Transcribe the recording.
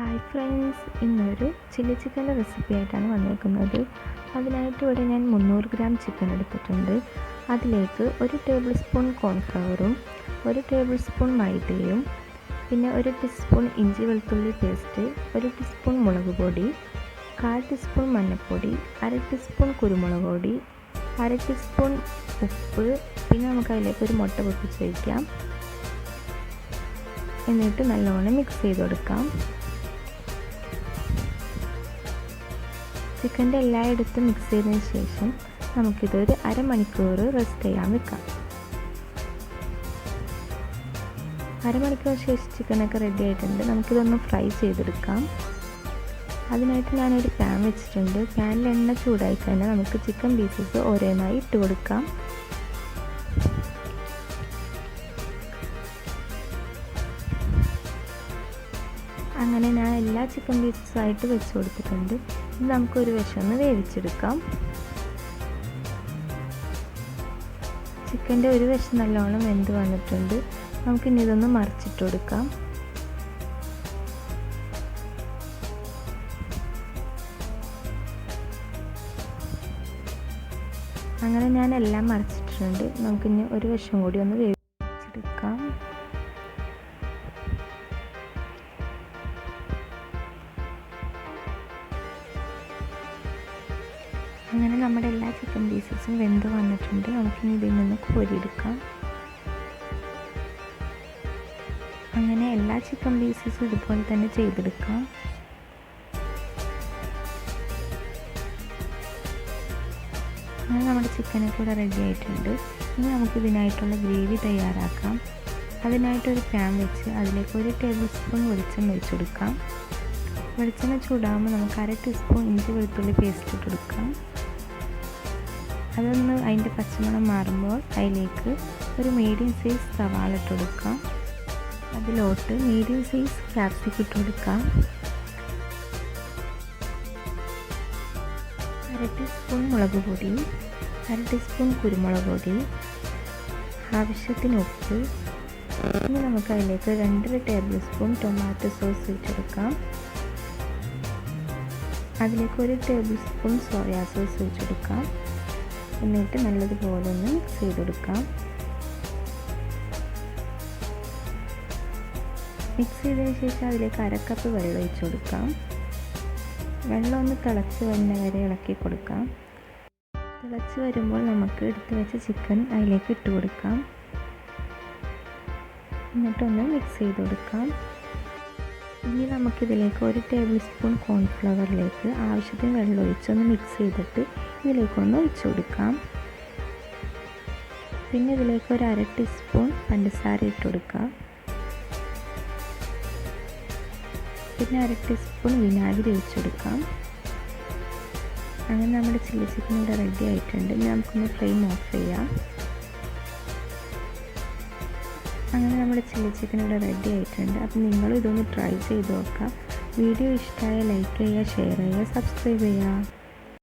Hi friends ഇന്നൊരു chilli ചിക്കന്റെ recipe ആയിട്ടാണ് വന്നിരിക്കുന്നത് അതിനായിട്ട് ഇവിടെ ഞാൻ മുന്നൂറ് ഗ്രാം ചിക്കൻ എടുത്തിട്ടുണ്ട്. അതിലേക്ക് ഒരു ടേബിൾ സ്പൂൺ കോൺഫ്ലവറും ഒരു ടേബിൾ സ്പൂൺ മൈദയും പിന്നെ ഒരു ടീസ്പൂൺ ഇഞ്ചി വെളുത്തുള്ളി പേസ്റ്റ് ഒരു ടീസ്പൂൺ മുളക് പൊടി കാൽ ടീസ്പൂൺ മഞ്ഞൾപ്പൊടി അര ടീസ്പൂൺ കുരുമുളക് പൊടി അര ടീസ്പൂൺ ഉപ്പ് പിന്നെ നമുക്ക് അതിലേക്ക് ഒരു മുട്ട പൊട്ടിച്ച് വയ്ക്കാം എന്നിട്ട് നല്ലോണം മിക്സ് ചെയ്ത് കൊടുക്കാം ചിക്കന്റെ എല്ലായിടത്തും മിക്സ് ചെയ്തതിന് ശേഷം നമുക്കിതൊരു അരമണിക്കൂർ റെസ്റ്റ് ചെയ്യാൻ വെക്കാം. അരമണിക്കൂർ ശേഷം ചിക്കനൊക്കെ റെഡി ആയിട്ടുണ്ട്. നമുക്കിതൊന്ന് ഫ്രൈ ചെയ്തെടുക്കാം. അതിനായിട്ട് ഞാനൊരു പാൻ വെച്ചിട്ടുണ്ട്. പാനിൽ എണ്ണ ചൂടായി കഴിഞ്ഞാൽ നമുക്ക് ചിക്കൻ പീസസ് ഓരോന്നായി ഇട്ട് കൊടുക്കാം. അങ്ങനെ ഞാൻ എല്ലാ ചിക്കൻ പീസസായിട്ട് വെച്ച് കൊടുത്തിട്ടുണ്ട്. ഇത് നമുക്കൊരു വശം ഒന്ന് വേവിച്ചെടുക്കാം. ചിക്കന്റെ ഒരു വശം നല്ലോണം വെന്ത് വന്നിട്ടുണ്ട്. നമുക്കിനി ഇതൊന്ന് മറിച്ചിട്ട് കൊടുക്കാം. അങ്ങനെ ഞാൻ എല്ലാം മറിച്ചിട്ടുണ്ട് നമുക്കിനി ഒരു വശം കൂടി ഒന്ന് വേവിച്ചെടുക്കാം അങ്ങനെ നമ്മുടെ എല്ലാ ചിക്കൻ പീസസും വെന്ത് വന്നിട്ടുണ്ട്. നമുക്കിനി ഇതിൽ നിന്ന് കോരിയെടുക്കാം. അങ്ങനെ എല്ലാ ചിക്കൻ പീസസും ഇതുപോലെ തന്നെ ചെയ്തെടുക്കാം. അങ്ങനെ നമ്മുടെ ചിക്കനൊക്കെ ഇവിടെ റെഡി ആയിട്ടുണ്ട്. ഇനി നമുക്ക് ഇതിനായിട്ടുള്ള ഗ്രേവി തയ്യാറാക്കാം. അതിനായിട്ടൊരു പാൻ വെച്ച് അതിലേക്ക് ഒരു ടേബിൾ സ്പൂൺ വെളിച്ചെണ്ണ ഒഴിച്ചു വെളിച്ചെണ്ണ ചൂടാകുമ്പോൾ നമുക്ക് അര ടീസ്പൂൺ ഇഞ്ചി വെളുത്തുള്ളി പേസ്റ്റ് ഇട്ട് കൊടുക്കാം. അതൊന്ന് അതിന്റെ പച്ചമണം മാറുമ്പോൾ അതിലേക്ക് ഒരു മീഡിയം സൈസ് സവാള ഇട്ട് കൊടുക്കാം. അതിലോട്ട് മീഡിയം സൈസ് ക്യാപ്സിക്ക് ഇട്ട് കൊടുക്കാം. അര ടീസ്പൂൺ മുളക് പൊടി അര ടീസ്പൂൺ കുരുമുളക് പൊടി ആവശ്യത്തിന് ഉപ്പ് ഇനി നമുക്ക് അതിലേക്ക് രണ്ടര ടേബിൾ സ്പൂൺ ടൊമാറ്റോ സോസ് ഒഴിച്ചെടുക്കാം അതിലേക്ക് ഒരു ടേബിൾ സ്പൂൺ സോയാ സോസ് ഒഴിച്ചെടുക്കാം എന്നിട്ട് നല്ലതുപോലെ ഒന്ന് മിക്സ് ചെയ്തെടുക്കാം. മിക്സ് ചെയ്തതിന് ശേഷം അതിലേക്ക് അരക്കപ്പ് വെള്ളം ഒഴിച്ചു കൊടുക്കാം. വെള്ളം ഒന്ന് തിളച്ച് വരുന്ന വരെ ഇളക്കി കൊടുക്കാം. തിളച്ച് വരുമ്പോൾ നമുക്ക് എടുത്ത് വെച്ച ചിക്കൻ അതിലേക്ക് ഇട്ട് കൊടുക്കാം. എന്നിട്ടൊന്ന് മിക്സ് ചെയ്ത് കൊടുക്കാം. ഇനി നമുക്കിതിലേക്ക് ഒരു ടേബിൾ സ്പൂൺ കോൺഫ്ലവറിലേക്ക് ആവശ്യത്തിന് വെള്ളം ഒഴിച്ചൊന്ന് മിക്സ് ചെയ്തിട്ട് ഇതിലേക്കൊന്ന് ഒഴിച്ചു കൊടുക്കാം. പിന്നെ ഇതിലേക്ക് ഒരു അര ടീസ്പൂൺ പഞ്ചസാര ഇട്ട് കൊടുക്കാം. പിന്നെ അര ടീസ്പൂൺ വിനാഗിരി ഒഴിച്ചു കൊടുക്കാം. അങ്ങനെ നമ്മുടെ ചില്ലി ചിക്കൻ ഇവിടെ റെഡി ആയിട്ടുണ്ട്. ഇനി നമുക്കൊന്ന് ഫ്ലെയിം ഓഫ് ചെയ്യാം. അങ്ങനെ നമ്മുടെ ചില്ലി ചിക്കൻ ഇവിടെ റെഡി ആയിട്ടുണ്ട്. അപ്പോൾ നിങ്ങൾ ഇതൊന്ന് ട്രൈ ചെയ്ത് നോക്കാം. വീഡിയോ ഇഷ്ടമായ ലൈക്ക് ചെയ്യുക ഷെയർ ചെയ്യുക സബ്സ്ക്രൈബ് ചെയ്യുക.